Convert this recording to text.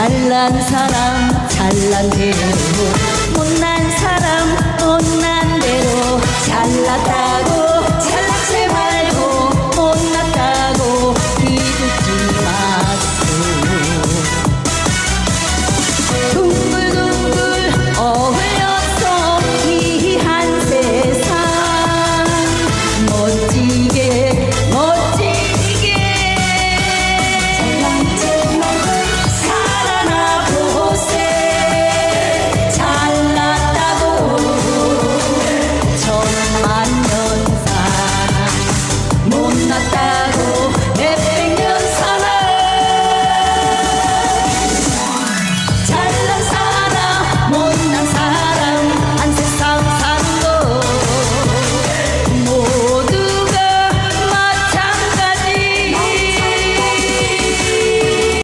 잘난 사람 잘난 대로 torn